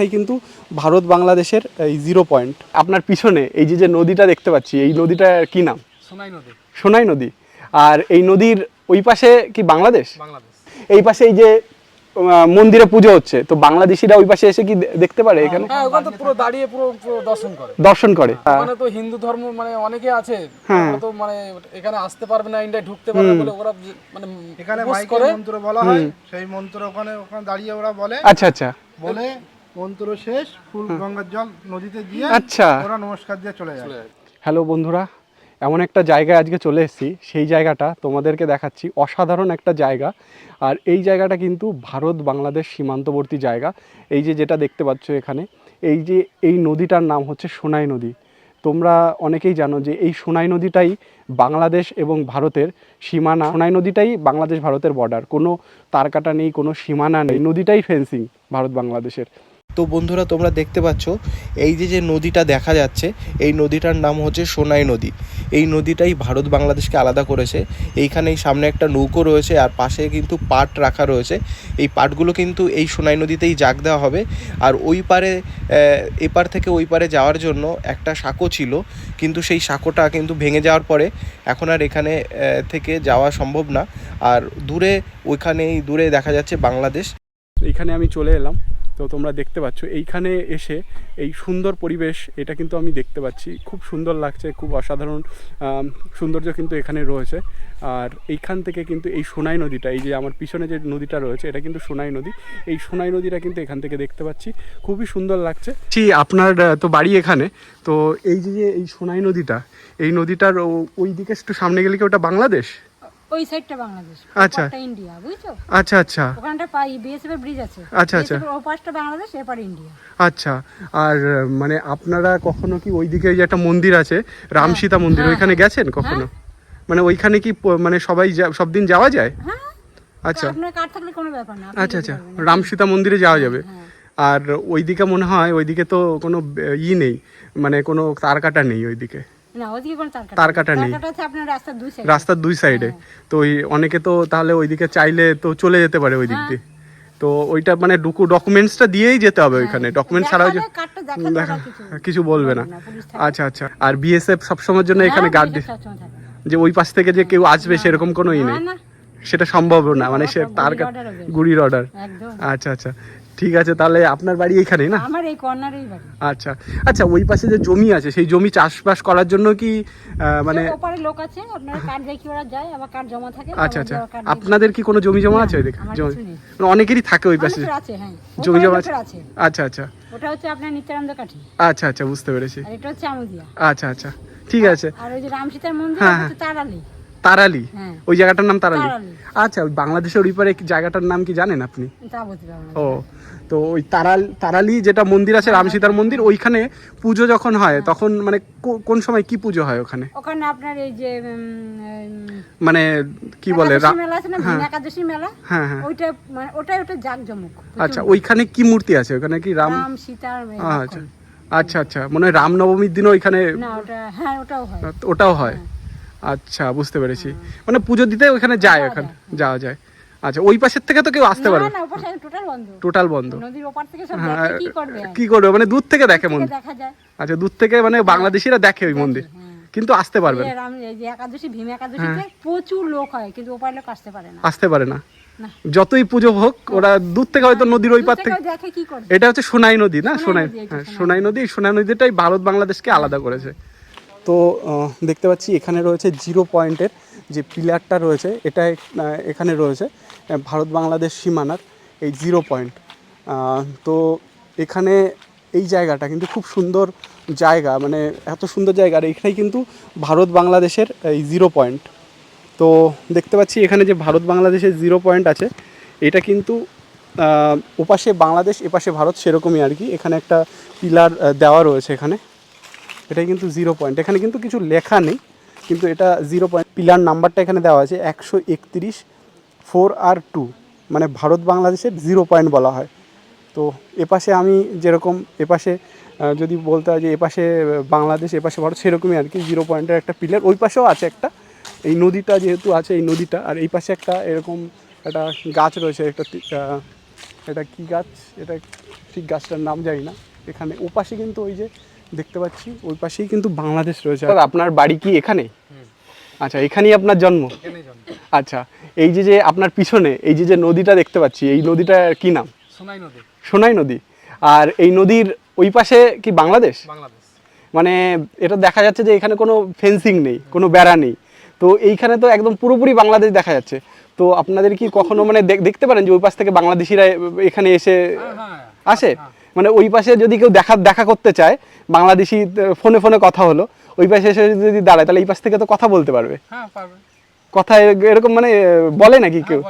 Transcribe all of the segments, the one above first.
এইখানে কিন্তু ভারত বাংলাদেশের এই জিরো পয়েন্ট আপনার পিছনে এই যে যে নদীটা দেখতে পাচ্ছি এই নদীটা কি নাম? সোনাই নদী। সোনাই নদী। আর এই নদীর ওই পাশে কি বাংলাদেশ? বাংলাদেশ। এই পাশে এই যে মন্দিরে পুজো হচ্ছে তো বাংলাদেশিরা ওই পাশে এসে কি দেখতে পারে এখানে? হ্যাঁ ওখানে তো পুরো দাঁড়িয়ে পুরো পুরো দর্শন করে। দর্শন করে মানে তো হিন্দু ধর্ম মানে অনেকে আছে হ্যাঁ। তো মানে এখানে আসতে পারবে না ইন্ডিয়ায় ঢুকতে পারবে বলে ওরা মানে এখানে মাইকে মন্ত্র বলা হয় সেই মন্ত্র ওখানে ওখানে দাঁড়িয়ে ওরা বলে। আচ্ছা আচ্ছা। বলে মন্ত্র শেষ ফুল গঙ্গার জল নদীতে দিয়ে আচ্ছা। ওরা নমস্কার দিয়ে চলে যায়। হ্যালো বন্ধুরা এমন একটা জায়গায় আজকে চলে এসেছি সেই জায়গাটা তোমাদেরকে দেখাচ্ছি অসাধারণ একটা জায়গা। আর এই জায়গাটা কিন্তু ভারত বাংলাদেশ সীমান্তবর্তী জায়গা। এই যে যেটা দেখতে পাচ্ছ এখানে এই যে এই নদীটার নাম হচ্ছে সোনাই নদী। তোমরা অনেকেই জানো যে এই সোনাই নদীটাই বাংলাদেশ এবং ভারতের সীমানা সোনাই নদীটাই বাংলাদেশ ভারতের বর্ডার কোনো তারকাটা নেই কোনো সীমানা নেই। নদীটাই ফেন্সিং ভারত বাংলাদেশের। তো বন্ধুরা, তোমরা দেখতে পাচ্ছ, এই যে যে নদীটা দেখা যাচ্ছে, এই নদীটার নাম হচ্ছে সোনাই নদী। এই নদীটাই ভারত বাংলাদেশকে আলাদা করেছে। এইখানেই সামনে একটা নৌকো রয়েছে আর পাশে কিন্তু পাট রাখা রয়েছে। এই পাটগুলো কিন্তু এই সোনাই নদীতেই জাগ দেওয়া হবে। আর ওই পারে এপার থেকে ওই পারে যাওয়ার জন্য একটা সাঁকো ছিল। কিন্তু সেই সাঁকোটা কিন্তু ভেঙে যাওয়ার পরে এখন আর এখানে থেকে যাওয়া সম্ভব না। আর দূরে, ওইখানেই দূরে দেখা যাচ্ছে বাংলাদেশ। এইখানে আমি চলে এলাম। তো তোমরা দেখতে পাচ্ছ, এইখানে এসে এই সুন্দর পরিবেশ এটা কিন্তু আমি দেখতে পাচ্ছি। খুব সুন্দর লাগছে, খুব অসাধারণ সৌন্দর্য কিন্তু এখানে রয়েছে। আর এইখান থেকে কিন্তু এই সোনাই নদীটা, এই যে আমার পিছনে যে নদীটা রয়েছে, এটা কিন্তু সোনাই নদী। এই সোনাই নদীটা কিন্তু এখান থেকে দেখতে পাচ্ছি। খুবই সুন্দর লাগছে। আপনার তো বাড়ি এখানে। তো এই যে যে এই সোনাই নদীটা, এই নদীটার ওই দিকে একটু সামনে গেলে কি ওটা বাংলাদেশ? ওই সাইডটা বাংলাদেশ আচ্ছা। ইন্ডিয়া বুঝছ? আচ্ছা আচ্ছা। ওখানটা পাই বিএসএফ ব্রিজ আছে। আচ্ছা, আচ্ছা। ও পাশটা বাংলাদেশ এপার ইন্ডিয়া। আচ্ছা আর মানে আপনারা কখনো কি ওইদিকে যে একটা মন্দির আছে রাম সীতা মন্দির হ্যাঁ, ওইখানে গেছেন কখনো? মানে ওইখানে কি মানে সবাই সব দিন যাওয়া যায়? হ্যাঁ। আচ্ছা। আপনার কার থাকলে কোনো ব্যাপার না আচ্ছা আচ্ছা। পারবেন। রাম সীতা মন্দিরে যাওয়া যাবে। হ্যাঁ। আর ওইদিকে মনে হয় ওইদিকে তো কোনো ই নেই মানে কোনো তার কাটা নেই ওইদিকে। না ওদিকে কোনো তার তার কাটা নেই। আপনার রাস্তার দুই সাইড রাস্তার দুই সাইডে তো ওই অনেকে তো তাহলে ওইদিকে চাইলে তো চলে যেতে পারে ওই দিক দিয়ে। তো ওইটা মানে ডকুমেন্টসটা দিয়েই যেতে হবে ওইখানে। ডকুমেন্ট ছাড়াও যে দেখা কিছু বলবে না। আচ্ছা আচ্ছা। আর বিএসএফ সবসময়ের জন্য এখানে হ্যাঁ, গার্ড। যে ওই পাশ থেকে যে কেউ আসবে সেরকম কোনো ই নেই। সেটা সম্ভব না মানে সে তার। গুড়ির অর্ডার আচ্ছা আচ্ছা। ঠিক আছে তাহলে আপনার বাড়ি এইখানেই না? আমার এই কর্নারেই বাড়ি। আচ্ছা আচ্ছা ওই পাশে যে জমি আছে সেই জমি চাষবাস করার জন্য কি আহ, মানে ওপারে লোক আছে আপনারা কার্ড দেখি ওরা যায় আবার কার্ড জমা থাকে আচ্ছা আচ্ছা দেখি। আপনাদের কি কোনো জমি জমা আছে ওইদিকে আমার জমি কিছু নেই। মানে অনেকেরই থাকে ওই পাশে। আছে হ্যাঁ। জমি ওপারে জমা লোকের আছে। আচ্ছা আচ্ছা। ওটা হচ্ছে আপনার নিত্যানন্দ কাঠি। আচ্ছা আচ্ছা বুঝতে পেরেছি। আর এটা হচ্ছে আমুদিয়া। আচ্ছা আচ্ছা ঠিক আছে। আর ওই যে রাম সীতার মন্দির হ্যাঁ, ওটা হচ্ছে তারালি তারালি। হ্যাঁ। ওই জায়গাটার নাম তারালি। আচ্ছা ওই বাংলাদেশের ওই পারে জায়গাটার নাম কি জানেন আপনি? ও তো ওই তারাল তারালি যেটা মন্দির আছে রাম সীতার মন্দির ওইখানে পুজো যখন হয় তখন মানে কোন সময় কি পুজো হয় ওখানে? ওখানে আপনার এই যে মানে কি বলে একাদশী মেলা হ্যাঁ। মেলা? হ্যাঁ হ্যাঁ। ওইটা মানে ওটাই ওটা জাঁকজমক। আচ্ছা ওইখানে কি মূর্তি আছে? ওখানে কি রাম সীতার আচ্ছা। আচ্ছা আচ্ছা। মনে হয় রামনবমীর দিনও ওইখানে হ্যাঁ ওটাও হয়। ওটাও হয়। আচ্ছা বুঝতে পেরেছি। মানে পুজো দিতে ওখানে যায় ওখানে যাওয়া যায়। আচ্ছা ওই পাশের থেকে তো কেউ আসতে পারবে টোটাল বন্ধ। হ্যাঁ কি করবে মানে দূর থেকে দেখে মন্দির। আচ্ছা দূর থেকে মানে বাংলাদেশিরা দেখে ওই মন্দির। হ্যাঁ। কিন্তু আসতে পারবে না। একাদশী ভীম একাদশীতে প্রচুর লোক হয় কিন্তু ওপার লোক আসতে পারে না। আসতে পারে না। যতই পুজো হোক ওরা দূর থেকে হয়তো নদীর ওই পার থেকে এটা হচ্ছে সোনাই নদী না? হ্যাঁ সোনাই সোনাই নদী। সোনাই নদীটাই ভারত বাংলাদেশকে আলাদা করেছে। তো দেখতে পাচ্ছি এখানে রয়েছে জিরো পয়েন্টের যে পিলারটা রয়েছে, এটা এখানে রয়েছে ভারত বাংলাদেশ সীমানার এই জিরো পয়েন্ট। তো এখানে এই জায়গাটা কিন্তু খুব সুন্দর জায়গা মানে এত সুন্দর জায়গা, আর এখানেই কিন্তু ভারত বাংলাদেশের এই জিরো পয়েন্ট। তো দেখতে পাচ্ছি এখানে যে ভারত বাংলাদেশের জিরো পয়েন্ট আছে, এটা কিন্তু ওপাশে বাংলাদেশ, এপাশে ভারত, সেরকমই আর কি। এখানে একটা পিলার দেওয়া রয়েছে এখানে। এটাই কিন্তু জিরো পয়েন্ট এখানে কিন্তু কিছু লেখা নেই, কিন্তু এটা জিরো পয়েন্ট পিলার নাম্বারটা এখানে দেওয়া আছে, একশো একত্রিশ ফোর আর টু মানে ভারত বাংলাদেশের জিরো পয়েন্ট বলা হয়। তো এপাশে আমি যেরকম, এপাশে যদি বলতে হয় যে এপাশে বাংলাদেশ, এপাশে ভারত, সেরকমই আর কি জিরো পয়েন্টের একটা পিলার ওই পাশেও আছে একটা, এই নদীটা যেহেতু আছে, এই নদীটা, আর এই পাশে একটা এরকম একটা গাছ রয়েছে, একটা এটা কি গাছ? এটা ঠিক গাছটার নাম জানি না। এখানে ওপাশে কিন্তু ওই যে দেখতে পাচ্ছি ওই পাশেই কিন্তু বাংলাদেশ রয়েছে। আর আপনার বাড়ি কি এখানে? আচ্ছা এখানেই আপনার জন্ম? আচ্ছা এই যে যে আপনার পিছনে এই যে যে নদীটা দেখতে পাচ্ছি এই নদীটা কি নাম? সোনাই নদী। সোনাই নদী। আর এই নদীর ওই পাশে কি বাংলাদেশ? বাংলাদেশ। মানে এটা দেখা যাচ্ছে যে এখানে কোনো ফেন্সিং নেই কোনো বেড়া নেই। তো এইখানে তো একদম পুরোপুরি বাংলাদেশ দেখা যাচ্ছে। তো আপনাদের কি কখনো মানে দেখ- দেখতে পারেন যে ওই পাশ থেকে বাংলাদেশিরা এখানে এসে হ্যাঁ হ্যাঁ। আসে? মানে ওই পাশে যদি কেউ দেখা দেখা করতে চায় বাংলাদেশি ফোনে ফোনে কথা হলো ওই পাশে এসে যদি দাঁড়ায় তাহলে এই পাশ থেকে তো কথা বলতে পারবে। হ্যাঁ কথা এরকম মানে বলে নাকি কেউ?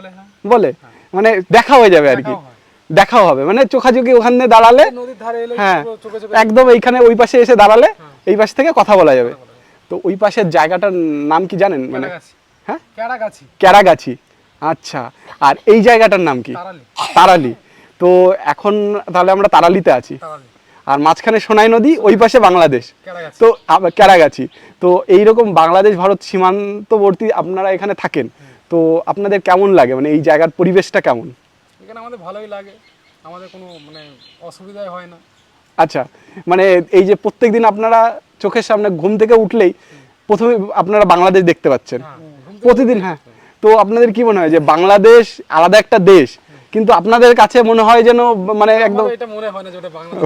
বলে হ্যাঁ। মানে দেখা হয়ে যাবে আর কি দেখাও হবে। মানে চোখাচোখি ওখানে দাঁড়ালে হ্যাঁ একদম এইখানে ওই পাশে এসে দাঁড়ালে এই পাশ থেকে কথা বলা যাবে। তো ওই পাশের জায়গাটার নাম কি জানেন? মানে হ্যাঁ? ক্যারাগাছি আচ্ছা। আর এই জায়গাটার নাম কি? তারালি। তো এখন তাহলে আমরা তারালিতে আছি। আর মাঝখানে সোনাই নদী ওই পাশে বাংলাদেশ। তো ক্যারাগাছি তো এইরকম বাংলাদেশ ভারত সীমান্তবর্তী আপনারা এখানে থাকেন। তো আপনাদের কেমন লাগে? মানে এই জায়গার পরিবেশটা কেমন? এখানে আমাদের ভালোই লাগে। আমাদের কোনো মানে অসুবিধাই হয় না। আচ্ছা মানে এই যে প্রত্যেকদিন আপনারা চোখের সামনে ঘুম থেকে উঠলেই প্রথমে আপনারা বাংলাদেশ দেখতে পাচ্ছেন। হ্যাঁ প্রতিদিন হ্যাঁ। তো আপনাদের কি মনে হয় যে বাংলাদেশ আলাদা একটা দেশ? কিন্তু আপনাদের কাছে মনে হয় যেন মানে একদম হয়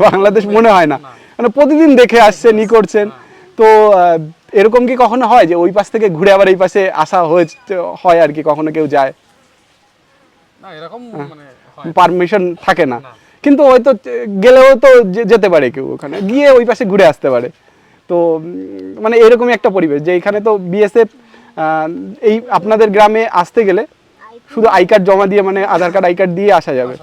বাংলাদেশ মনে হয় না। মানে প্রতিদিন দেখে আসছেন ই করছেন। তো এরকম কি কখনো হয় যে ওই পাশ থেকে ঘুরে আবার এই পাশে আসা হয়েছে হয় আর কি কখনো কেউ যায়? না এরকম হ্যাঁ। মানে পারমিশন থাকে না। কিন্তু হয়তো গেলেও তো যেতে পারে কেউ ওখানে। গিয়ে ওই পাশে ঘুরে আসতে পারে। তো মানে এরকমই একটা পরিবেশ যে এখানে তো বিএসএফ এই আপনাদের গ্রামে আসতে গেলে শুধু আই কার্ড জমা দিয়ে মানে আধার কার্ড আই কার্ড দিয়ে আসা যাবে।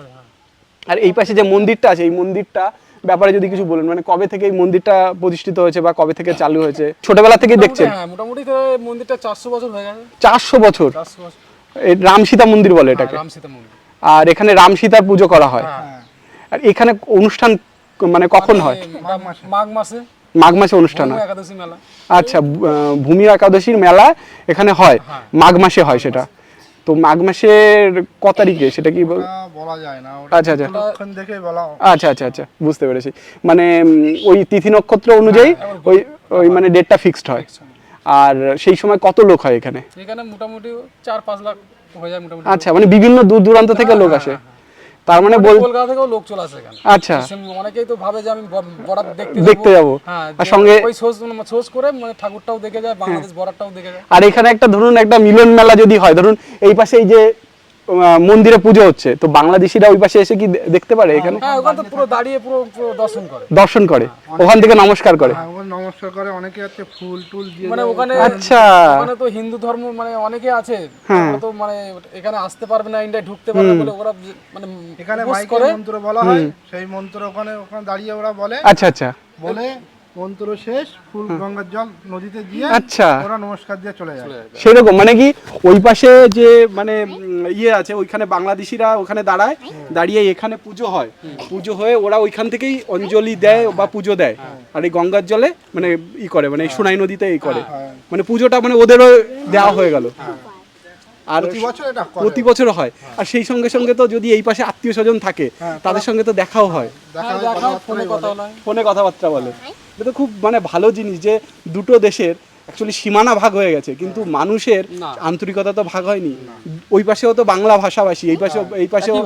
আর এই পাশে যে মন্দিরটা আছে এই মন্দিরটা ব্যাপারে যদি কিছু বলেন মানে কবে থেকে এই মন্দিরটা প্রতিষ্ঠিত হয়েছে বা কবে থেকে চালু হয়েছে? ছোটবেলা থেকেই দেখছেন? হ্যাঁ মোটামুটি মন্দিরটা চারশো বছর হয়ে গেছে। চারশো বছর? রাম সীতা মন্দির বলে এটাকে। সীতা মন্দির। আর এখানে রাম সীতার পুজো করা হয়। হ্যাঁ। আর এখানে অনুষ্ঠান মানে কখন হয়? মাঘ মাসে। মাঘ মাসে। অনুষ্ঠান হয়। একাদশী মেলা। আচ্ছা ভূমি একাদশীর মেলা এখানে হয়। হ্যাঁ। মাঘ মাসে হয় সেটা। তো মাঘ মাসের ক তারিখে সেটা কি বল- যায় না আচ্ছা আচ্ছা। দেখে বলা আচ্ছা আচ্ছা আচ্ছা বুঝতে পেরেছি। মানে ওই তিথি নক্ষত্র অনুযায়ী ওই ওই মানে ডেটটা ফিক্সড হয়। আর সেই সময় কত লোক হয় এখানে? এখানে মোটামুটি চার পাঁচ লাখ হয়ে যায় মোটামুটি। আচ্ছা মানে বিভিন্ন দূর দূরান্ত থেকে লোক আসে। তার মানে বল কলকাতা থেকেও লোক চলে আসে এখানে। আচ্ছা। অনেকেই তো ভাবে যে আমি বরাত দেখতে দেখতে যাব। হ্যাঁ আর সঙ্গে- ওই সোজ সোজ করে মানে ঠাকুরটাও দেখে যায় বাংলাদেশ বর্ডারটাও দেখে যায়। আর এখানে একটা ধরুন একটা মিলন মেলা যদি হয় ধরুন এই পাশে এই যে মন্দিরে পুজো হচ্ছে। তো বাংলাদেশিরা ওই পাশে এসে কি দেখতে পারে এখানে? হ্যাঁ তো পুরো দাঁড়িয়ে পুরো দর্শন করে। দর্শন করে। ওখান থেকে নমস্কার করে। হ্যাঁ, নমস্কার করে অনেকে হচ্ছে ফুল টুল দিয়ে মানে ওখানে আচ্ছা। ওখানে তো হিন্দু ধর্ম মানে অনেকে আছে। হ্যাঁ। তো মানে এখানে আসতে পারবে না ইন্ডিয়ায় ঢুকতে পারবে বলে ওরা মানে এখানে মন্ত্র বলা হয় সেই মন্ত্র ওখানে ওখানে দাঁড়িয়ে ওরা বলে। আচ্ছা আচ্ছা। বলে মন্ত্র শেষ ফুল গঙ্গার জল নদীতে দিয়ে আচ্ছা। ওরা নমস্কার দিয়ে চলে যায়। সেরকম মানে কি ওই পাশে যে মানে ইয়ে আছে ওইখানে বাংলাদেশিরা ওখানে দাঁড়ায় দাঁড়িয়ে এখানে পুজো হয়। পুজো হয়ে ওরা ওইখান থেকেই অঞ্জলি দেয় বা পুজো দেয়। আর এই গঙ্গার জলে মানে ই করে মানে সোনাই নদীতে এই করে। মানে পুজোটা মানে ওদেরও দেওয়া হয়ে। গেল। আর প্রতি বছর এটা করে। প্রতি বছর হয়। আর সেই সঙ্গে সঙ্গে তো যদি এই পাশে আত্মীয় স্বজন থাকে তাদের সঙ্গে তো দেখাও হয়। দেখা হ্যাঁ, হয়, দেখা কথাবার্তা ফোনে কথা বলা হয়। ফোনে কথাবার্তা বলে। এটা তো খুব মানে ভালো জিনিস যে দুটো দেশের অ্যাকচুয়ালি সীমানা ভাগ হয়ে গেছে কিন্তু মানুষের আন্তরিকতা তো ভাগ হয়নি। ওই পাশেও তো বাংলা ভাষাভাষী এই পাশেও এই পাশেও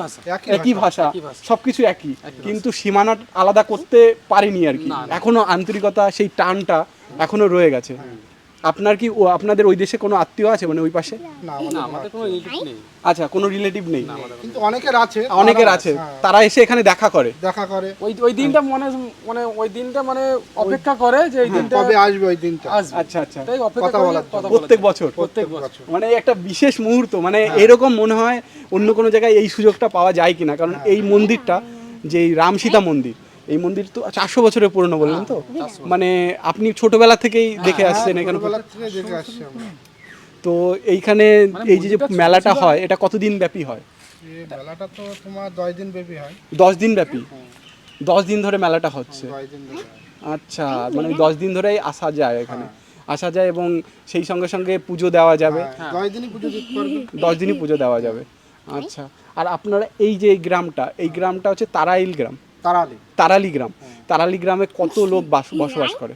একই ভাষা। সবকিছু একই। কিন্তু সীমানা আলাদা করতে পারেনি আর কি। এখনও আন্তরিকতা সেই টানটা এখনও রয়ে গেছে। আপনার কি ও- আপনাদের ওই দেশে কোনো আত্মীয় আছে মানে ওই পাশে? না আমাদের না আমাদের কোনো রিলেটিভ নেই। আচ্ছা কোনো রিলেটিভ নেই? কিন্তু অনেকের আছে। অনেকের আছে। তারা এসে এখানে দেখা করে। দেখা করে। ওই ওই দিনটা মনে মানে ওই দিনটা মানে অপেক্ষা করে যে এই দিনটা কবে আসবে ওই দিনটা। আসবে। আচ্ছা আচ্ছা। তাই অপেক্ষা কথা করে বলার কথা বলে প্রত্যেক বছর? প্রত্যেক বছর। মানে একটা বিশেষ মুহূর্ত মানে এরকম মনে হয় অন্য কোনো জায়গায় এই সুযোগটা পাওয়া যায় কিনা কারণ এই মন্দিরটা যে এই রাম সীতা মন্দির এই মন্দির তো চারশো বছরের পুরনো বললেন তো? মানে আপনি ছোটবেলা থেকেই দেখে আসছেন এখানে? তো এইখানে এই যে মেলাটা হয় এটা কতদিন ব্যাপী হয়? মেলাটা তো তোমার দশ দিন ব্যাপী হয়। দশ দিন ব্যাপী? দশ দিন ধরে মেলাটা হচ্ছে। দশ দিন ধরে। হয়। আচ্ছা মানে দশ দিন ধরেই আসা যায় এখানে। আসা যায় এবং সেই সঙ্গে সঙ্গে পুজো দেওয়া যাবে। হ্যাঁ, দশ দিনই পুজো দেওয়া যাবে। আচ্ছা আর আপনারা এই যে এই গ্রামটা এই গ্রামটা হচ্ছে তারাইল গ্রাম। তারালি তারালি গ্রাম তারালি গ্রামে কত লোক বাস বসবাস করে?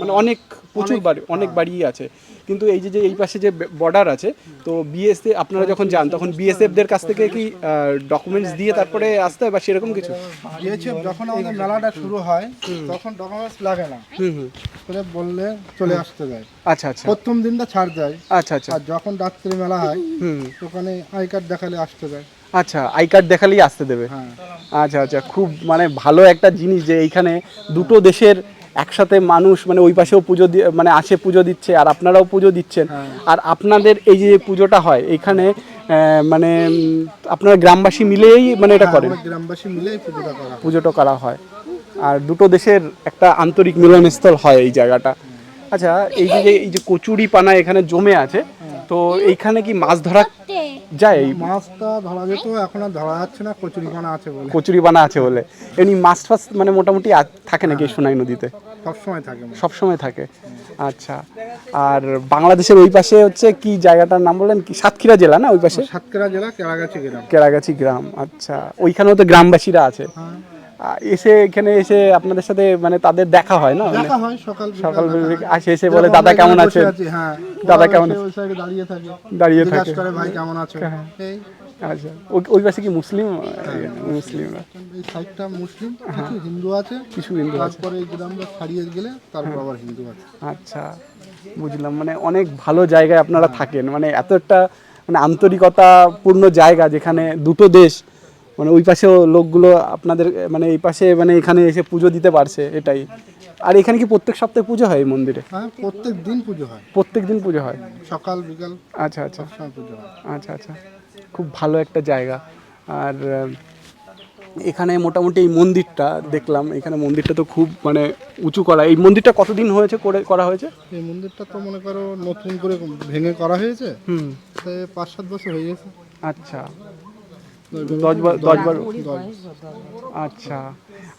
মানে অনেক প্রচুর বাড়ি অনেক বাড়িই আছে। কিন্তু এই যে যে এই পাশে যে বর্ডার আছে তো বিএসএফ আপনারা যখন যান তখন বিএসএফ দের কাছ থেকে কি ডকুমেন্টস দিয়ে তারপরে আসতে হয় বা সেরকম কিছু? গিয়েছে যখন আমাদের মেলাটা শুরু হয় তখন ডকুমেন্টস লাগে না। হুম হুম। করে বললে চলে আসতে যায় আচ্ছা আচ্ছা। প্রথম দিনটা ছাড় দেয়। আচ্ছা আচ্ছা। আর যখন রাত্রি মেলা হয় হুম। ওখানে আই কার্ড দেখালে আসতে যায় আচ্ছা আই কার্ড দেখালেই আসতে দেবে। হ্যাঁ। আচ্ছা আচ্ছা খুব মানে ভালো একটা জিনিস যে এইখানে দুটো দেশের একসাথে মানুষ মানে ওই পাশেও পুজো মানে আসে পুজো দিচ্ছে আর আপনারাও পুজো দিচ্ছেন। আর আপনাদের এই যে পুজোটা হয় এখানে আহ, মানে আপনারা গ্রামবাসী মিলেই মানে এটা করেন? গ্রামবাসী মিলে পুজোটা করা হয়। পুজোটা করা হয়। আর দুটো দেশের একটা আন্তরিক মিলনস্থল হয় এই জায়গাটা। আচ্ছা এই যে এই যে কচুরি পানা এখানে জমে আছে তো এইখানে কি মাছ ধরা যায়? এই মাছটা ধরা যেত এখন আর ধরা যাচ্ছে না কচুরিপানা আছে বলে। কচুরি বানা আছে বলে। এমনি মাছ ফাছ মানে মোটামুটি থাকে নাকি সোনাই নদীতে? সবসময় থাকে মাছ। সব সময় থাকে। আচ্ছা। আর বাংলাদেশের ওই পাশে হচ্ছে কি জায়গাটার নাম বললেন কি? সাতক্ষীরা জেলা না ওই পাশে? সাতক্ষীরা জেলা কেরাগাছি গ্রাম। কেরাগাছি গ্রাম আচ্ছা। ওইখানেও তো গ্রামবাসীরা আছে। হ্যাঁ। এসে এখানে এসে আপনাদের সাথে মানে তাদের দেখা হয় না? দেখা হয় সকাল সকাল আসে এসে বলে দাদা কেমন আছে হ্যাঁ। দাদা কেমন সাইডে দাঁড়িয়ে থাকে। দাঁড়িয়ে থাকে। করে ভাই কেমন আছো এই। আচ্ছা। ওই- ওই পাশে কি মুসলিম? মুসলিম। এই সাইডটা মুসলিম কিছু হিন্দু আছে। কিছু হিন্দু আছে। তারপরে গ্রামটা ছাড়িয়ে গেলে তারপর আবার হিন্দু আছে। আচ্ছা। বুঝলাম। মানে অনেক ভালো জায়গায় আপনারা থাকেন। মানে এত একটা মানে আন্তরিকতাপূর্ণ জায়গা যেখানে দুটো দেশ মানে ওই পাশেও লোকগুলো আপনাদের মানে এই পাশে মানে এখানে এসে পুজো দিতে পারছে এটাই। আর এখানে কি প্রত্যেক সপ্তাহে পুজো হয় এই মন্দিরে? হ্যাঁ প্রত্যেক দিন পুজো হয়। প্রত্যেক দিন পুজো হয়? সকাল বিকাল আচ্ছা আচ্ছা। পুজো হয়। আচ্ছা আচ্ছা। খুব ভালো একটা জায়গা। আর এখানে মোটামুটি এই মন্দিরটা দেখলাম। এখানে মন্দিরটা তো খুব মানে উঁচু করা। এই মন্দিরটা কতদিন হয়েছে করে করা হয়েছে? এই মন্দিরটা তো মনে করো নতুন করে ভেঙে করা হয়েছে। হুম। পাঁচ সাত বছর হয়ে গেছে। আচ্ছা। দশ বার দশ বার। আচ্ছা।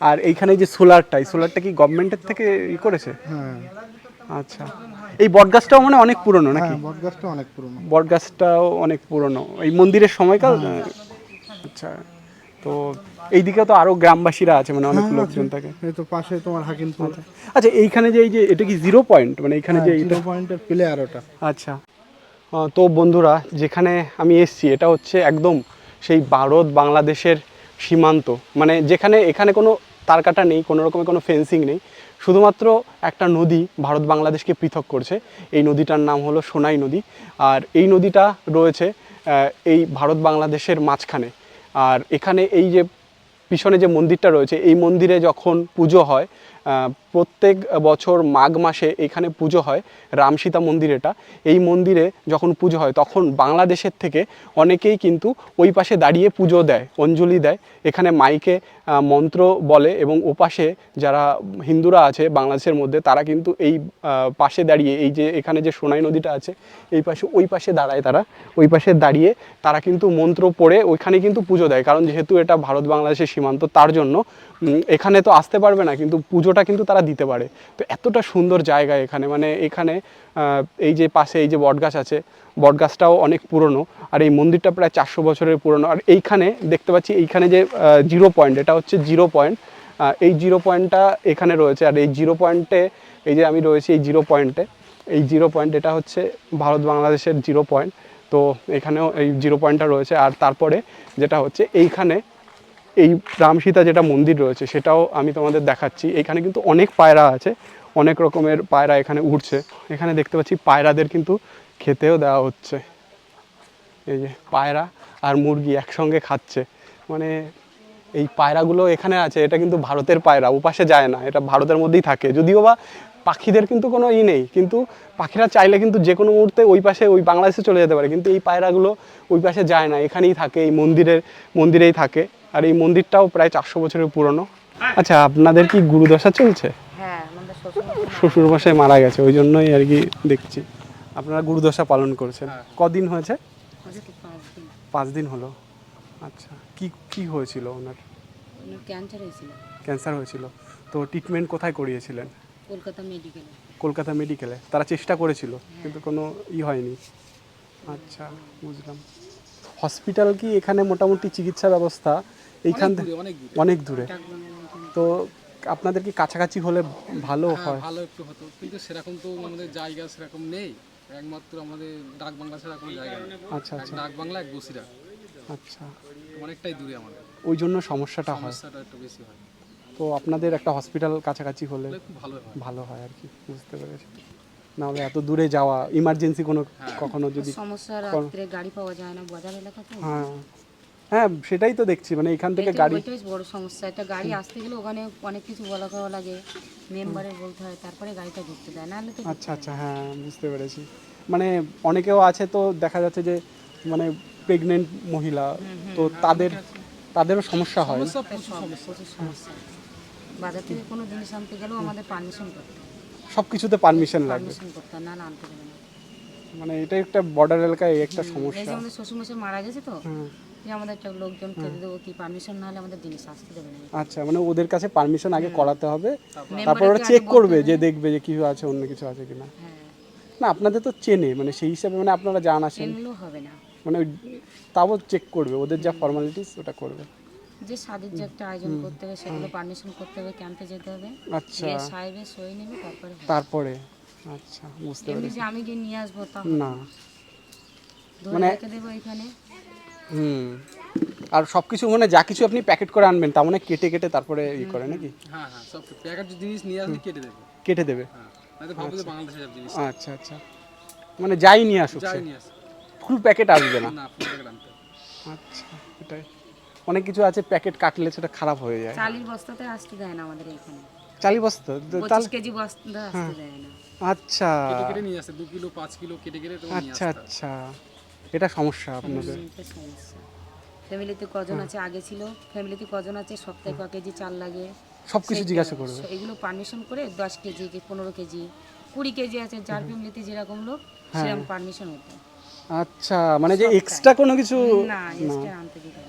আর এইখানে যে সোলারটা এই সোলারটা কি গভর্নমেন্টের থেকে ই করেছে? হ্যাঁ। আচ্ছা। এই বটগাছটাও মানে অনেক পুরনো নাকি? হ্যাঁ বটগাছটা অনেক পুরনো। বটগাছটাও অনেক পুরনো। এই মন্দিরের সময়কাল? আচ্ছা। তো এইদিকে তো আরও গ্রামবাসীরা আছে মানে অনেক লোকজন থাকে। এই তো পাশে তোমার হাকিমপুর। আচ্ছা। এইখানে যে এই যে এটা কি জিরো পয়েন্ট মানে এখানে যে জিরো পয়েন্টের প্লেয়ার ওটা। আচ্ছা। তো বন্ধুরা যেখানে আমি এসছি এটা হচ্ছে একদম সেই ভারত, বাংলাদেশের সীমান্ত। মানে যেখানে, এখানে কোনো তারকাটা নেই, কোনো রকমের কোনো ফেন্সিং নেই। শুধুমাত্র একটা নদী ভারত, বাংলাদেশকে পৃথক করছে। এই নদীটার নাম হলো সোনাই নদী। আর এই নদীটা রয়েছে এই ভারত, বাংলাদেশের মাঝখানে। আর এখানে এই যে, পিছনে যে মন্দিরটা রয়েছে, এই মন্দিরে যখন পুজো হয় প্রত্যেক বছর মাঘ মাসে এখানে পুজো হয়, রামসীতা মন্দির এটা। এই মন্দিরে যখন পুজো হয়, তখন বাংলাদেশের থেকে অনেকেই কিন্তু ওই পাশে দাঁড়িয়ে পুজো দেয়, অঞ্জলি দেয়। এখানে মাইকে মন্ত্র বলে এবং ওপাশে যারা হিন্দুরা আছে বাংলাদেশের মধ্যে, তারা কিন্তু এই পাশে দাঁড়িয়ে, এই যে এখানে যে সোনাই নদীটা আছে, এই পাশে, ওই পাশে দাঁড়ায় তারা। ওই পাশে দাঁড়িয়ে তারা কিন্তু মন্ত্র পড়ে ওইখানে কিন্তু পুজো দেয়। কারণ যেহেতু এটা ভারত বাংলাদেশের সীমান্ত, তার জন্য এখানে তো আসতে পারবে না, কিন্তু পুজোটা কিন্তু তারা দিতে পারে। তো এতটা সুন্দর জায়গা এখানে মানে এখানে এই যে পাশে এই যে বটগাছ আছে, বটগাছটাও অনেক পুরনো, আর এই মন্দিরটা প্রায় চারশো বছরের পুরনো। আর এইখানে দেখতে পাচ্ছি, এইখানে যে জিরো পয়েন্ট, এটা হচ্ছে জিরো পয়েন্ট এই জিরো পয়েন্টটা এখানে রয়েছে। আর এই জিরো পয়েন্টে, এই যে আমি রয়েছি এই জিরো পয়েন্টে, এই জিরো পয়েন্ট এটা হচ্ছে ভারত বাংলাদেশের জিরো পয়েন্ট। তো এখানেও এই জিরো পয়েন্টটা রয়েছে। আর তারপরে যেটা হচ্ছে, এইখানে এই রামসীতা যেটা মন্দির রয়েছে, সেটাও আমি তোমাদের দেখাচ্ছি। এখানে কিন্তু অনেক পায়রা আছে, অনেক রকমের পায়রা এখানে উঠছে। এখানে দেখতে পাচ্ছি পায়রাদের কিন্তু খেতেও দেওয়া হচ্ছে। এই যে পায়রা আর মুরগি একসঙ্গে খাচ্ছে। মানে এই পায়রাগুলো এখানে আছে, এটা কিন্তু ভারতের পায়রা, ওপাশে যায় না, এটা ভারতের মধ্যেই থাকে। যদিও বা পাখিদের কিন্তু কোনো ই নেই, কিন্তু পাখিরা চাইলে কিন্তু যে কোনো মুহূর্তে ওই পাশে, ওই বাংলাদেশে চলে যেতে পারে, কিন্তু এই পায়রাগুলো ওই পাশে যায় না, এখানেই থাকে, এই মন্দিরের, মন্দিরেই থাকে। আর এই মন্দিরটাও প্রায় চারশো বছরের পুরনো। আচ্ছা আপনাদের কি গুরুদশা চলছে? হ্যাঁ শ্বশুর শ্বশুর মশাই মারা গেছে ওই জন্যই আর কি দেখছি। আপনারা গুরুদশা পালন করছেন। কদিন হয়েছে? পাঁচ দিন। হলো। আচ্ছা কি কি হয়েছিল ওনার? ওনার ক্যান্সার হয়েছিল। ক্যান্সার হয়েছিল। তো ট্রিটমেন্ট কোথায় করিয়েছিলেন? কলকাতা মেডিকেলে কলকাতা মেডিকেলে তারা চেষ্টা করেছিল কিন্তু কোনো ই হয়নি। আচ্ছা বুঝলাম। হসপিটাল কি এখানে মোটামুটি চিকিৎসা ব্যবস্থা? এইখান অনেক থেকে দূরে অনেক দূরে। অনেক দূরে। তো আপনাদের কি কাছাকাছি হলে ভালো হ্যাঁ, হয়? ভালো একটু হতো। কিন্তু সেরকম তো আমাদের জায়গা সেরকম নেই। একমাত্র আমাদের ডাক বাংলা ছাড়া কোনো জায়গা নেই। আচ্ছা আচ্ছা। ডাক বাংলা এক বসিরা। আচ্ছা। অনেকটাই দূরে আমাদের। ওই জন্য সমস্যাটা হয়। সমস্যাটা একটু বেশি হয়। তো আপনাদের একটা হসপিটাল কাছাকাছি হলে ভালো হয়। ভালো হয় আর কি বুঝতে পেরেছি। নাহলে এত দূরে যাওয়া ইমার্জেন্সি কোনো কখনো যদি সমস্যা রাত্রে গাড়ি পাওয়া যায় না বাজার এলাকা তো হ্যাঁ। হ্যাঁ সেটাই তো দেখছি মানে এখান থেকে গাড়ি বড় সমস্যা। একটা গাড়ি আসতে গেলে ওখানে অনেক কিছু বলা করা লাগে মেম্বারের বলতে হয় তারপরে গাড়িটা ঢুকতে দেয় নাহলে তো আচ্ছা আচ্ছা হ্যাঁ বুঝতে পেরেছি। মানে অনেকেও আছে তো দেখা যাচ্ছে যে মানে প্রেগনেন্ট মহিলা তো তাদের তাদেরও সমস্যা হয়। সমস্যা বাজার থেকে কোনো জিনিস আনতে গেলেও আমাদের পারমিশন করতে হয়। সব কিছুতে পারমিশন লাগবে পারমিশন করতে না না আনতে দেবে না। মানে এটা একটা বর্ডার এলাকায় একটা এই সমস্যা। যে আমাদের মারা গেছে তো হুম। যে আমাদের লোকজন খেতে দেবো কি পারমিশন না হলে আমাদের জিনিস আসতে দেবে না। আচ্ছা মানে ওদের কাছে পারমিশন আগে করাতে হবে তারপর ওরা চেক করবে যে দেখবে যে কিছু আছে অন্য কিছু আছে কিনা। হ্যাঁ। না আপনাদের তো চেনে মানে সেই হিসাবে মানে আপনারা জান আসেন। হবে না। মানে তাও চেক করবে ওদের যা ফর্মালিটিস ওটা করবে। যে স্বাদের যে একটা আয়োজন করতে হবে সেগুলো পারমিশন করতে হবে ক্যাম্পে যেতে হবে। আচ্ছা। সাহেবের সই নেবে তারপরে তারপরে? আচ্ছা বুঝতে পেরেছি। আমি গিয়ে নিয়ে আসব তা না। মানে- রেখে দেবো এখানে। হুম। আর সব কিছু মানে যা কিছু আপনি প্যাকেট করে আনবেন তা মানে কেটে কেটে তারপরে ই করে নাকি? হ্যাঁ হ্যাঁ সব প্যাকেট জিনিস নিয়ে আসলে কেটে দেবে। কেটে দেবে। হ্যাঁ জিনিস। আচ্ছা আচ্ছা। মানে যাই নিয়ে আসুক যাই নিয়ে আসে ফুল প্যাকেট আসবে না। না প্যাকেট আনতে আচ্ছা এটাই। অনেক কিছু আছে প্যাকেট কাটলে সেটা খারাপ হয়ে যায়। চালির বস্তাতে আসতে দেয় না আমাদের এখানে। চালি বস্তা? তো তাহলে কেজি বস্তা আসতে দেয় না। আচ্ছা। কেটে কেটে নিয়ে আসে দু কিলো পাঁচ কিলো কেটে কেটে তোমার নিয়ে আচ্ছা আচ্ছা। এটা সমস্যা আপনাদের? ফ্যামিলিতে কজন আছে? আগে ছিল। ফ্যামিলিতে কজন আছে? সপ্তাহে ক কেজি চাল লাগে। সব কিছু জিজ্ঞাসা করবে। এগুলো পারমিশন করে দশ কেজি কি পনেরো কেজি কুড়ি কেজি আছে। যার ফ্যামিলিতে যেরকম লোক সেরকম পারমিশন হতো। আচ্ছা মানে যে এক্সট্রা কোনো কিছু? না এক্সট্রা আনতে দিতে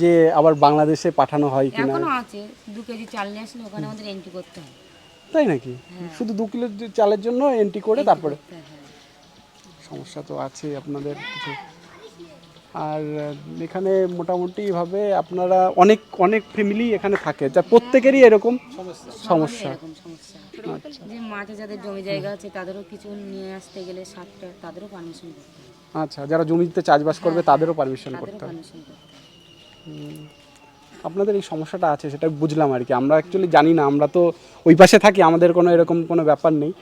যে আবার বাংলাদেশে পাঠানো হয় কিনা? এখনও আছে। দু কেজি চাল নিয়ে আসলে ওখানে আমাদের এন্ট্রি করতে হয়। তাই নাকি? শুধু দু কিলো চালের জন্য এন্ট্রি করে তারপরে? হয়, হ্যাঁ। সমস্যা তো আছে আপনাদের কিছু। আর এখানে মোটামুটি ভাবে আপনারা অনেক অনেক ফ্যামিলি এখানে থাকে যা প্রত্যেকেরই এরকম সমস্যা। এরকম সমস্যা। যে মাঠে যাদের জমি জায়গা আছে তাদেরও কিছু নিয়ে আসতে গেলে সারটা তাদেরও পারমিশন আচ্ছা যারা জমিতে চাষবাস করবে তাদেরও পারমিশন করতে হবে। পারমিশন করতে হয় আপনাদের এই সমস্যাটা আছে সেটা বুঝলাম আর কি। আমরা অ্যাকচুয়ালি জানি না আমরা তো ওই পাশে থাকি আমাদের কোনো এরকম কোনো ব্যাপার নেই।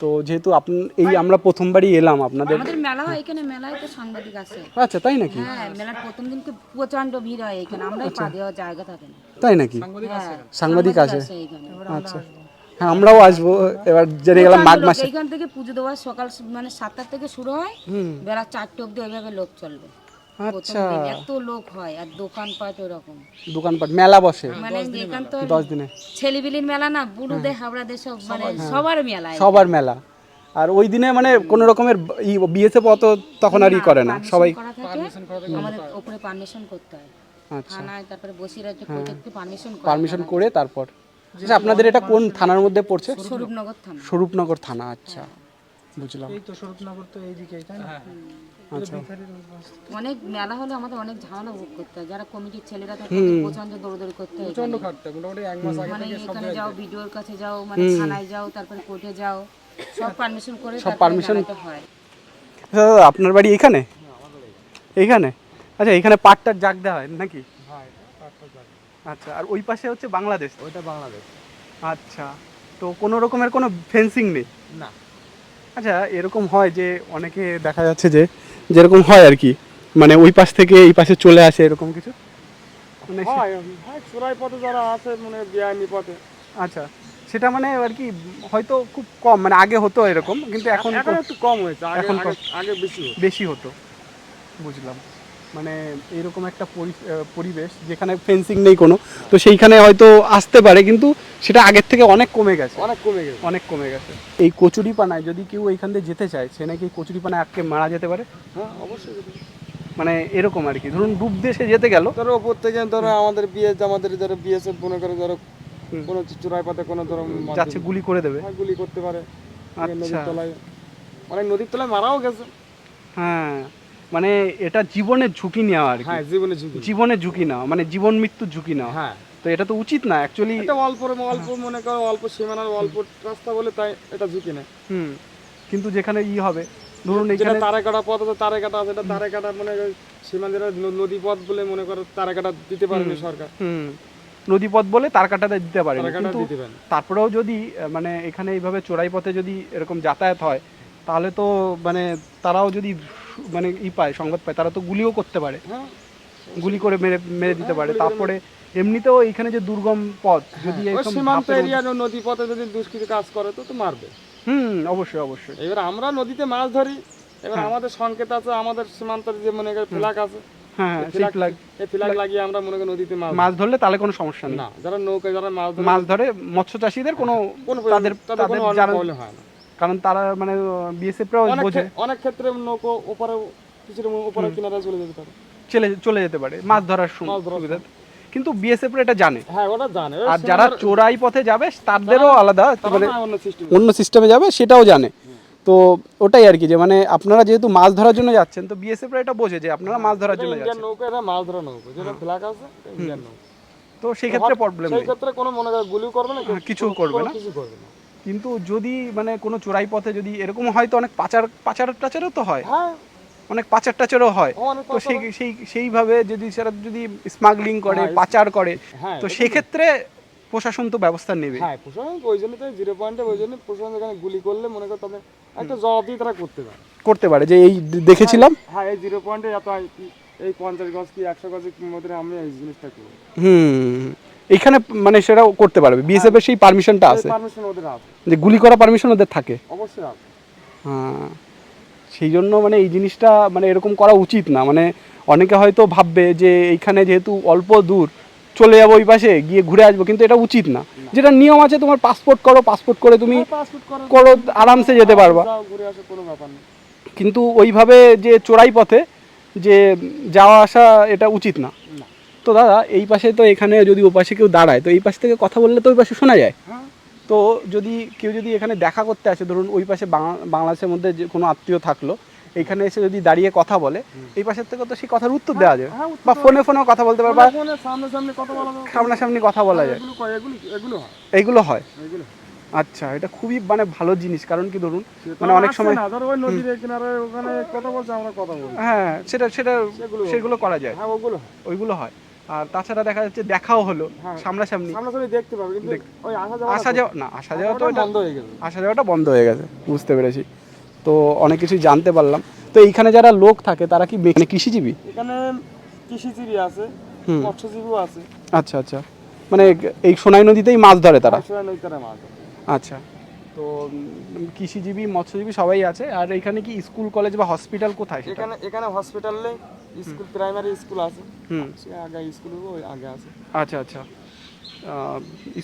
তো যেহেতু আপনি এই আমরা প্রথমবারই এলাম আপনাদের আমাদের মেলা হয় এখানে মেলায় তো সাংবাদিক আছে। আচ্ছা তাই নাকি? হ্যাঁ মেলার প্রথম দিন তো প্রচণ্ড ভিড় হয় এখানে আমরাই পা দেওয়ার জায়গা থাকে না। তাই নাকি? সাংবাদিক আছে। হ্যাঁ সাংবাদিক আছে। আচ্ছা। হ্যাঁ আমরাও আসব। এবার জেনে গেলাম মাঘ। মাসে। এইখান থেকে পুজো দেওয়ার সকাল মানে সাতটার থেকে শুরু হয়। বেলা চারটে অবধি ওইভাবে লোক চলবে। আচ্ছা। এত লোক হয় আর দোকানপাট ওরকম। দোকানপাট মেলা বসে? মানে এখান তো দশ দিনে। ছেলেবিলির মেলা না বুড়োদের সব মানে সবার মেলা সবার মেলা। আর ওই দিনে মানে কোনো রকমের অত তখন আর ই করে না। সবাই আমাদের উপরে পারমিশন করতে হয়। আচ্ছা। থানায় তারপরে বসিরা যে প্রত্যেককে পারমিশন করে পারমিশন করে তারপর। আচ্ছা আপনাদের এটা কোন থানার মধ্যে পড়ছে? স্বরূপনগর থানা। স্বরূপনগর থানা আচ্ছা। বুঝলাম। এই তো স্বরূপনগর তো এইদিকেই তাই না? আচ্ছা। অনেক মেলা হলে আমাদের অনেক ঝামেলা ভোগ করতে হয়। যারা কমিটির ছেলেরা থাকে প্রচণ্ড দৌড়দৌড়ি করতে হয় প্রচণ্ড খাটতে মোটামুটি এক মাস আগে মানে এখানে যাও ভিডিওর কাছে যাও মানে থানায় যাও তারপরে কোর্টে যাও সব পারমিশন করে সব মেলাটা হয়। আচ্ছা আপনার বাড়ি এখানে? এইখানে আচ্ছা এখানে পাটটার জাগ দেওয়া হয় নাকি আচ্ছা আর ওই পাশে হচ্ছে বাংলাদেশ? ওইটা বাংলাদেশ। আচ্ছা তো কোনো রকমের কোনো ফেন্সিং নেই? না। আচ্ছা এরকম হয় যে অনেকে দেখা যাচ্ছে যে যেরকম হয় আর কি। মানে ওই পাশ থেকে এই পাশে চলে আসে এরকম কিছু? মানে হয় হয় চোরাই পথে যারা আছে মানে বেআইনি পথে। আচ্ছা সেটা মানে আর কি হয়তো খুব কম মানে আগে হতো এরকম কিন্তু এখন একটু কম হয়েছে এখন আগে বেশি বেশি হতো বুঝলাম। মানে এরকম একটা পরি- পরিবেশ যেখানে ফেন্সিং নেই কোনো। তো সেইখানে হয়তো আসতে পারে কিন্তু সেটা আগের থেকে অনেক কমে গেছে। অনেক কমে গেছে। অনেক কমে গেছে। এই কচুরিপানায় যদি কেউ এইখান দিয়ে যেতে চায় সে নাকি কচুরিপানায় আটকে মারা যেতে পারে? হ্যাঁ অবশ্যই মানে এরকম আর কি। ধরুন ডুব দেশে যেতে গেল। ধরো ওপর থেকে ধরো আমাদের বিয়ে আমাদের ধরো বিএসএফ মনে করে ধরো কোনো চোরাই পথে কোনো ধরো যাচ্ছে গুলি করে দেবে। হ্যাঁ, গুলি করতে পারে। আচ্ছা। নদীর তলায়। অনেক নদীর তলায় মারাও গেছে। হ্যাঁ। মানে এটা জীবনের ঝুঁকি নেওয়া আর হ্যাঁ জীবনে ঝুঁকি জীবনের ঝুঁকি নেওয়া মানে জীবন মৃত্যুর ঝুঁকি নেওয়া। হ্যাঁ। তো এটা তো উচিত না অ্যাকচুয়ালি এটা অল্প অল্প মনে করো অল্প সীমানার অল্প রাস্তা বলে তাই এটা ঝুঁকি নেই হুম কিন্তু যেখানে ই হবে ধরুন এখানে তারে কাটা পথ আছে তারে কাটা আছে এটা তারে কাটা মনে করো সীমান্তের নদী পথ বলে মনে করো তারে কাটা দিতে পারেনি সরকার। হুম নদীপথ বলে তার কাটাতে দিতে পারে কিন্তু তারপরেও যদি মানে এখানে এইভাবে চোরাই পথে যদি এরকম যাতায়াত হয় তাহলে তো মানে তারাও যদি মানে ই পায় সংবাদ পায় তারা তো গুলিও করতে পারে। হ্যাঁ। গুলি করে মেরে মেরে দিতে হ্যাঁ, পারে তারপরে এমনিতেও এখানে যে দুর্গম পথ যদি সীমান্ত ধাপের- এরিয়া নদী পথে যদি দুষ্কৃতি কাজ করে তো তো মারবে। হুম অবশ্যই অবশ্যই। এবার আমরা নদীতে মাছ ধরি এবার আমাদের সংকেত আছে আমাদের সীমান্তের যে মনে করো ফ্ল্যাগ আছে হ্যাঁ হ্যাঁ ফ্ল্যাগ লাগিয়ে আমরা মনে করি নদীতে মাছ মাছ ধরলে তাহলে কোনো সমস্যা নেই। না যারা নৌকা যারা মাছ ধরে মাছ ধরে মৎস্য চাষীদের কোনো তাদের তাদের কোনো হয় না। কারণ তারা মানে বিএসএফরাও বোঝে। অনেক ক্ষেত্রে নৌকো ওপারে কিছুটা উপরে কিনারে চলে যেতে পারে। চলে চলে যেতে পারে। মাছ ধরার সু- মাছ ধরার সুবিধা। কিন্তু বিএসএফ এটা জানে। হ্যাঁ ওটা জানে। আর যারা চোরাই পথে যাবে তাদেরও আলাদা মানে অন্য সিস্টেমে যাবে সেটাও জানে। তো ওটাই আর কি যে মানে আপনারা যেহেতু মাছ ধরার জন্য যাচ্ছেন তো বিএসএফ এটা বোঝে যে আপনারা মাছ ধরার জন্য যাচ্ছেন। নৌকা এটা মাছ ধরা নৌকা। যেটা ফ্ল্যাগ আছে এটা ইন্ডিয়ান নৌকা। তো সেই ক্ষেত্রে প্রবলেম সেই ক্ষেত্রে কোনো মনে করে গুলি করবে না হ্যাঁ, কিছু করবে না। কিছু করবে না। কিন্তু যদি মানে কোনো চোরাই পথে যদি এরকম হয়তো অনেক পাচার পাচার টাচারও তো হয়। হ্যাঁ। অনেক পাচার টাচারও হয়। তো সেই সেই সেইভাবে যদি সেটা যদি স্মাগলিং করে হ্যাঁ, পাচার করে হ্যাঁ তো এটা সেই ক্ষেত্রে প্রশাসন তো ব্যবস্থা নেবে। হ্যাঁ প্রশাসন ওই জন্য তো জিরো পয়েন্টে ওই জন্য প্রশাসন এখানে গুলি করলে মনে কর তাদের একটা জবাব দিয়ে তারা করতে পারে। করতে পারে যে এই দেখেছিলাম। হ্যাঁ এই জিরো পয়েন্টে এত এই পঞ্চাশ গজ কি একশো গজের মধ্যে আমি এই জিনিসটা করি হুম। এইখানে মানে সেটা করতে পারবে। বিএসএফ এর সেই পারমিশনটা আছে। পারমিশন ওদের আছে। যে গুলি করা পারমিশন ওদের থাকে। অবশ্যই আছে। হ্যাঁ। সেই জন্য মানে এই জিনিসটা মানে এরকম করা উচিত না। মানে অনেকে হয়তো ভাববে যে এইখানে যেহেতু অল্প দূর চলে যাব ওই পাশে গিয়ে ঘুরে আসব কিন্তু এটা উচিত না। যেটা নিয়ম আছে তোমার পাসপোর্ট করো পাসপোর্ট করে তুমি করো আরামসে যেতে পারবা। কিন্তু ওইভাবে যে চোরাই পথে যে যাওয়া আসা এটা উচিত না। তো দাদা এই পাশে তো এখানে যদি ও পাশে কেউ দাঁড়ায় তো এই পাশ থেকে কথা বললে তো ওই পাশে শোনা যায়। হ্যাঁ। তো যদি কেউ যদি এখানে দেখা করতে আসে ধরুন ওই পাশে বাংলাদেশের মধ্যে যে কোনো আত্মীয় থাকল এইখানে এসে যদি দাঁড়িয়ে কথা বলে এই পাশের থেকে তো সেই কথার উত্তর দেওয়া যায়। হ্যাঁ, বা ফোনে ফোনেও কথা বলতে পারে বা ফোনে সামনে সামনে কথা বলা যাবে। সামনাসামনি কথা বলা যায়। এগুলো হয়। এইগুলো হয়। আচ্ছা এটা খুবই মানে ভালো জিনিস কারণ কি ধরুন মানে অনেক সময় হ্যাঁ সেটা সেটা সেগুলো- করা যায়। হ্যাঁ ওগুলো ওইগুলো হয়। আর তাছাড়া দেখা যাচ্ছে দেখাও হলো হ্যাঁ। সামনাসামনি। সামনাসামনি দেখতে পাবে কিন্তু ওই আসা যাওয়া আসা যাওয়া না আসা যাওয়া তো বন্ধ হয়ে গেছে। আসা যাওয়াটা বন্ধ হয়ে গেছে বুঝতে পেরেছি। তো অনেক কিছুই জানতে পারলাম। তো এইখানে যারা লোক থাকে তারা কি মানে কৃষিজীবী? এখানে কৃষিজীবী আছে। মৎস্যজীবীও আছে। আচ্ছা আচ্ছা। মানে এই সোনাই নদীতেই মাছ ধরে তারা? সোনাই নদীতে মাছ ধরে। আচ্ছা। তো কৃষিজীবী মৎস্যজীবী সবাই আছে। আর এখানে কি স্কুল কলেজ বা হসপিটাল কোথায় এখানে এখানে হসপিটালে স্কুল প্রাইমারি স্কুল আছে। হুম। সে আগে স্কুল ওই আগে আছে। আচ্ছা আচ্ছা।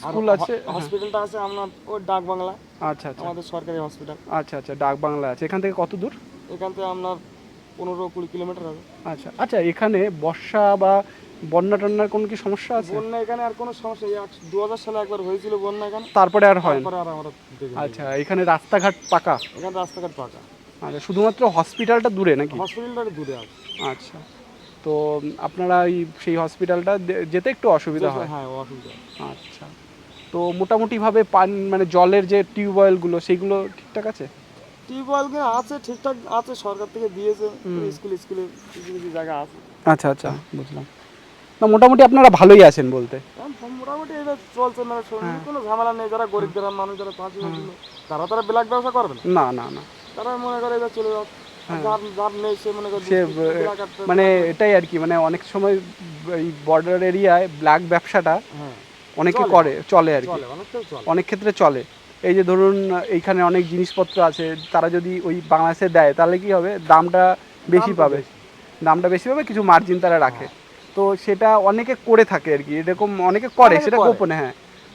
স্কুল আছে? হসপিটালটা আছে আপনার ওই ডাক বাংলা আচ্ছা আচ্ছা। আমাদের সরকারি হসপিটাল আচ্ছা আচ্ছা ডাক বাংলা আছে। এখান থেকে কত দূর? এখান থেকে আপনার পনেরো কুড়ি কিলোমিটার হবে। আচ্ছা আচ্ছা এখানে বর্ষা বা বন্যা টন্যার কোনো কি সমস্যা আছে? বন্যা এখানে আর কোনো সমস্যা দু হাজার সালে একবার হয়েছিল বন্যা এখানে। তারপরে আর হয় তারপরে আর আমরা আচ্ছা এখানে রাস্তাঘাট পাকা? এখানে রাস্তাঘাট পাকা। আচ্ছা শুধুমাত্র হসপিটালটা দূরে নাকি? হসপিটালটা দূরে আছে। আচ্ছা। তো আপনারা এই সেই হসপিটালটা যেতে একটু অসুবিধা হয়? হ্যাঁ অসুবিধা আচ্ছা। তো মোটামুটিভাবে পান মানে জলের যে টিউবওয়েলগুলো সেইগুলো ঠিকঠাক আছে? টিউবওয়েল আছে ঠিকঠাক আছে সরকার থেকে দিয়েছে। স্কুল স্কুলে কিছু কিছু জায়গা আছে। আচ্ছা আচ্ছা বুঝলাম। না মোটামুটি আপনারা ভালোই আছেন বলতে। এখন মোটামুটি এবার চলছে মানে হ্যাঁ। কোনো ঝামেলা নেই যারা গরিব গ্রাম মানুষ যারা পাঁচ ছিল তারা তারা ব্ল্যাক ব্যবসা করবে না না না। তারা মনে করে এবার চলে যাচ্ছে। সে হ্যাঁ। সে মানে এটাই আর কি মানে অনেক সময় এই বর্ডার এরিয়ায় ব্ল্যাক ব্যবসাটা হ্যাঁ। অনেকে করে চলে আর কি। অনেক ক্ষেত্রে চলে। এই যে ধরুন এইখানে অনেক জিনিসপত্র আছে তারা যদি ওই বাংলাদেশে দেয় তাহলে কি হবে? দামটা বেশি পাবে। দামটা বেশি পাবে কিছু মার্জিন তারা রাখে। তো সেটা অনেকে করে থাকে আর কি এরকম অনেকে করে সেটা। গোপনে হ্যাঁ।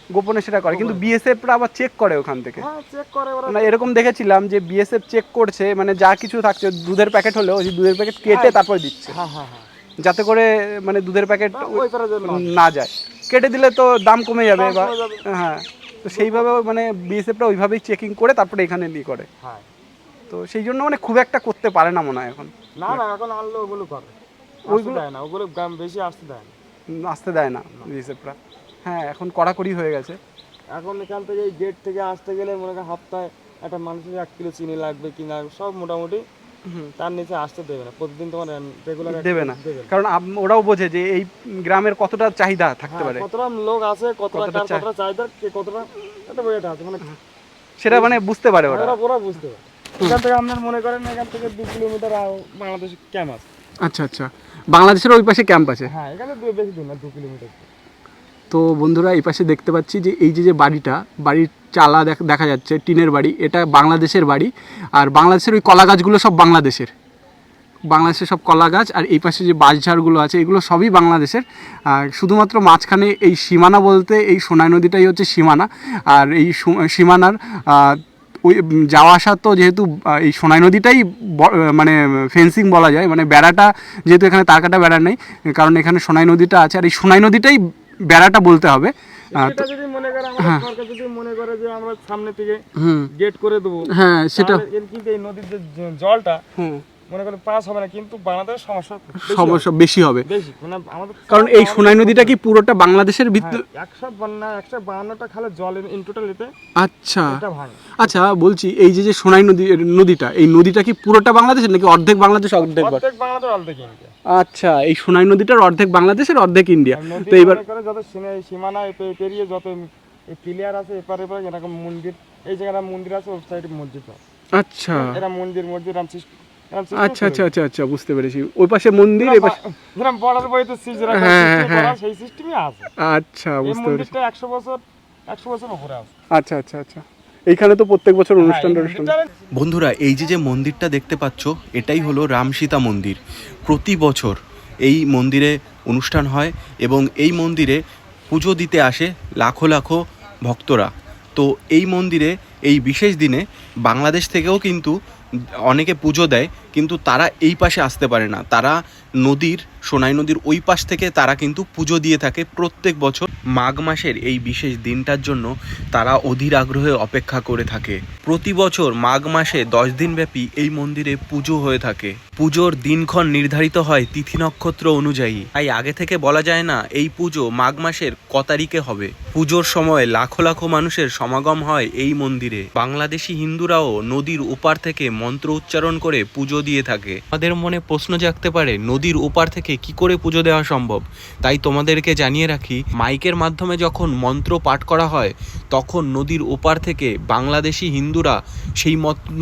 গোপনে সেটা করে কিন্তু বিএসএফরা আবার চেক করে ওখান থেকে। হ্যাঁ চেক করে ওরা। মানে এরকম দেখেছিলাম যে বিএসএফ চেক করছে মানে যা কিছু থাকছে দুধের প্যাকেট হলেও ওই দুধের প্যাকেট কেটে তারপরে দিচ্ছে। হ্যাঁ হ্যাঁ হ্যাঁ। যাতে করে মানে দুধের প্যাকেট না- যায়। কেটে দিলে তো দাম কমে যাবে বা হ্যাঁ তো সেইভাবে মানে বিএসএফরা ওইভাবেই চেকিং করে তারপরে এখানে নিয়ে করে। তো সেই জন্য মানে খুব একটা করতে পারে না মনে হয় এখন। না না এখন আনলে ওগুলো করে। ওইগুলো দেয় না ওগুলো বেশি আসতে দেয় না। আসতে দেয় না বিএসএফরা হ্যাঁ এখন কড়াকড়ি হয়ে গেছে। এখন এখান থেকে এই গেট থেকে আসতে গেলে মনে করেন হপ্তাহে একটা মানুষের এক কিলো চিনি লাগবে কি না সব মোটামুটি তার নিচে আসতে দেবে না। প্রতিদিন তোমার রেগুলার দেবে না। কারণ ওরাও বোঝে যে এই গ্রামের কতটা চাহিদা থাকতে পারে। কতটা লোক আছে কতটা কতটা চাহিদা কে কতটা এটা বইটা আছে মানে সেটা মানে বুঝতে পারে ওরা। ওরা বুঝতে পারে। এখান থেকে আপনার মনে করেন এখান থেকে দু কিলোমিটার বাংলাদেশ ক্যাম্প আছে। আচ্ছা আচ্ছা। বাংলাদেশের ওই পাশে ক্যাম্প আছে? হ্যাঁ এখানে বেশি দূর না দু কিলোমিটার তো বন্ধুরা, এই পাশে দেখতে পাচ্ছি যে এই যে যে বাড়িটা, বাড়ির চালা দেখ- যাচ্ছে, টিনের বাড়ি, এটা বাংলাদেশের বাড়ি, আর বাংলাদেশের ওই কলা গাছগুলো সব বাংলাদেশের। বাংলাদেশের সব কলা গাছ, আর এই পাশে যে বাঁশঝাড়গুলো আছে, এগুলো সবই বাংলাদেশের। আর শুধুমাত্র মাঝখানে এই সীমানা বলতে, এই সোনাই নদীটাই হচ্ছে সীমানা। আর এই সীমানার ওই, যাওয়া আসা তো যেহেতু এই সোনাই নদীটাই মানে ফেন্সিং বলা যায় মানে বেড়াটা, যেহেতু এখানে তারকাটা বেড়া নেই, কারণ এখানে সোনাই নদীটা আছে। আর এই সোনাই নদীটাই বেড়াটা বলতে হবে। যদি মনে করে সরকার যদি মনে করে যে আমরা সামনে থেকে গেট করে দেবো হ্যাঁ সেটা কিন্তু এই নদীর যে জলটা মনে করেন পাস হবে না কিন্তু বাংলাদেশের সমস্যা সমস্যা বেশি হবে। বেশি মানে আমাদের কারণ এই সোনাই নদীটা কি পুরোটা বাংলাদেশের ভিতর হ্যাঁ, একশো বান্না একশো বাহান্নটা খালে জল ইন টোটাল এতে আচ্ছা। আচ্ছা বলছি এই যে যে সোনাই নদী নদীটা এই নদীটা কি পুরোটা বাংলাদেশের নাকি অর্ধেক বাংলাদেশ অর্ধেক? প্রত্যেক বাংলাদেশ অর্ধেক ইন্ডিয়া। আচ্ছা এই সোনাই নদীটার অর্ধেক বাংলাদেশের অর্ধেক ইন্ডিয়া। তো এবার যত সীমা- সীমানা পেরিয়ে যত প্লেয়ার আছে এপারে এপারে এরকম মন্দির এই জায়গাটা মন্দির আছে ওই সাইডে মসজিদ আচ্ছা। এরা মন্দির মসজিদ রাম সৃষ্টি রাম সৃষ্টি আচ্ছা আচ্ছা আচ্ছা আচ্ছা বুঝতে পেরেছি। ওই পাশে মন্দির এই পাশে যেরকম বর্ডার বইতে যেরকম হ্যাঁ, system হ্যাঁ। সেই সিস্টেমই আছে। আচ্ছা বুঝতে পেরেছি। মন্দিরটা একশো বছর একশো বছর উপরে আছে। আচ্ছা আচ্ছা আচ্ছা। এইখানে তো প্রত্যেক বছর অনুষ্ঠান হ্যাঁ, অনুষ্ঠান বন্ধুরা এই যে যে মন্দিরটা দেখতে পাচ্ছ এটাই হলো রামসীতা মন্দির। প্রতি বছর এই মন্দিরে অনুষ্ঠান হয় এবং এই মন্দিরে পুজো দিতে আসে লাখো লাখো ভক্তরা। তো এই মন্দিরে এই বিশেষ দিনে বাংলাদেশ থেকেও কিন্তু অনেকে পুজো দেয় কিন্তু তারা এই পাশে আসতে পারে না। তারা নদীর, সোনাই নদীর ওই পাশ থেকে তারা কিন্তু পুজো দিয়ে থাকে প্রত্যেক বছর। মাঘ মাসের এই বিশেষ দিনটার জন্য তারা অধীর আগ্রহে অপেক্ষা করে থাকে। প্রতি বছর মাঘ মাসে দশ দিনব্যাপী এই মন্দিরে পুজো হয়ে থাকে। পুজোর দিনক্ষণ নির্ধারিত হয় তিথি নক্ষত্র অনুযায়ী। তাই আগে থেকে বলা যায় না, এই পুজো মাঘ মাসের ক তারিখে হবে। পুজোর সময় লাখো লাখো মানুষের সমাগম হয় এই মন্দিরে। বাংলাদেশি হিন্দুরাও নদীর ওপার থেকে মন্ত্র উচ্চারণ করে পুজো দিয়ে থাকে। আমাদের মনে প্রশ্ন জাগতে পারে, নদীর ওপার থেকে কি করে পুজো দেওয়া সম্ভব? তাই তোমাদেরকে জানিয়ে রাখি, মাইকের মাধ্যমে যখন মন্ত্র পাঠ করা হয়, তখন নদীর ওপার থেকে বাংলাদেশি হিন্দুরা সেই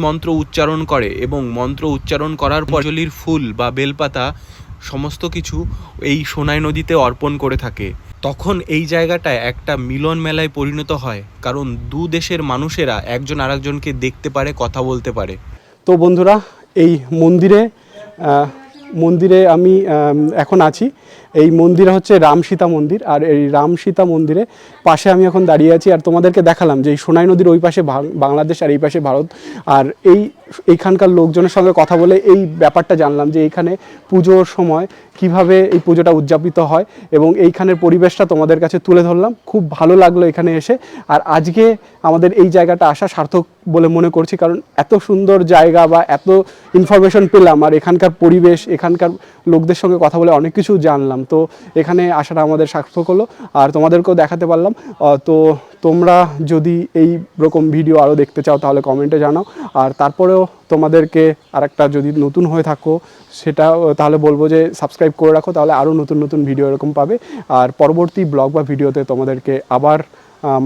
মন্ত্র উচ্চারণ করে এবং মন্ত্র উচ্চারণ করার পর জলির ফুল বা বেলপাতা, সমস্ত কিছু এই সোনাই নদীতে অর্পণ করে থাকে। তখন এই জায়গাটায় একটা মিলন মেলায় পরিণত হয়, কারণ দু দেশের মানুষেরা একজন আরেকজনকে দেখতে পারে, কথা বলতে পারে। তো বন্ধুরা এই মন্দিরে মন্দিরে আমি এখন আছি। এই মন্দির হচ্ছে রাম সীতা মন্দির, আর এই রাম সীতা মন্দিরে পাশে আমি এখন দাঁড়িয়ে আছি, আর তোমাদেরকে দেখালাম যে এই সোনাই নদীর ওই পাশে বাংলাদেশ আর এই পাশে ভারত। আর এই, এইখানকার লোকজনের সঙ্গে কথা বলে এই ব্যাপারটা জানলাম যে এইখানে পুজোর সময় কীভাবে এই পুজোটা উদযাপিত হয় এবং এইখানের পরিবেশটা তোমাদের কাছে তুলে ধরলাম। খুব ভালো লাগল এখানে এসে। আর আজকে আমাদের এই জায়গাটা আসা সার্থক বলে মনে করছি, কারণ এত সুন্দর জায়গা বা এত ইনফরমেশন পেলাম আর এখানকার পরিবেশ, এখানকার লোকদের সঙ্গে কথা বলে অনেক কিছু জানলাম। তো এখানে আসাটা আমাদের সার্থক হলো। আর তোমাদেরকেও দেখাতে পারলাম। তো তোমরা যদি এই রকম ভিডিও আরও দেখতে চাও, তাহলে কমেন্টে জানাও। আর তারপরেও তোমাদেরকে আরেকটা যদি নতুন হয়ে থাকো, সেটা, তাহলে বলব যে সাবস্ক্রাইব করে রাখো, তাহলে আরও নতুন নতুন ভিডিও এরকম পাবে। আর পরবর্তী ব্লগ বা ভিডিওতে তোমাদেরকে আবার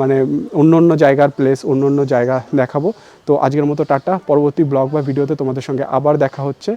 মানে অন্য অন্য জায়গার প্লেস অন্য অন্য জায়গা দেখাবো। তো আজকের মতো টাটা। পরবর্তী ব্লগ বা ভিডিওতে তোমাদের সঙ্গে আবার দেখা হচ্ছে।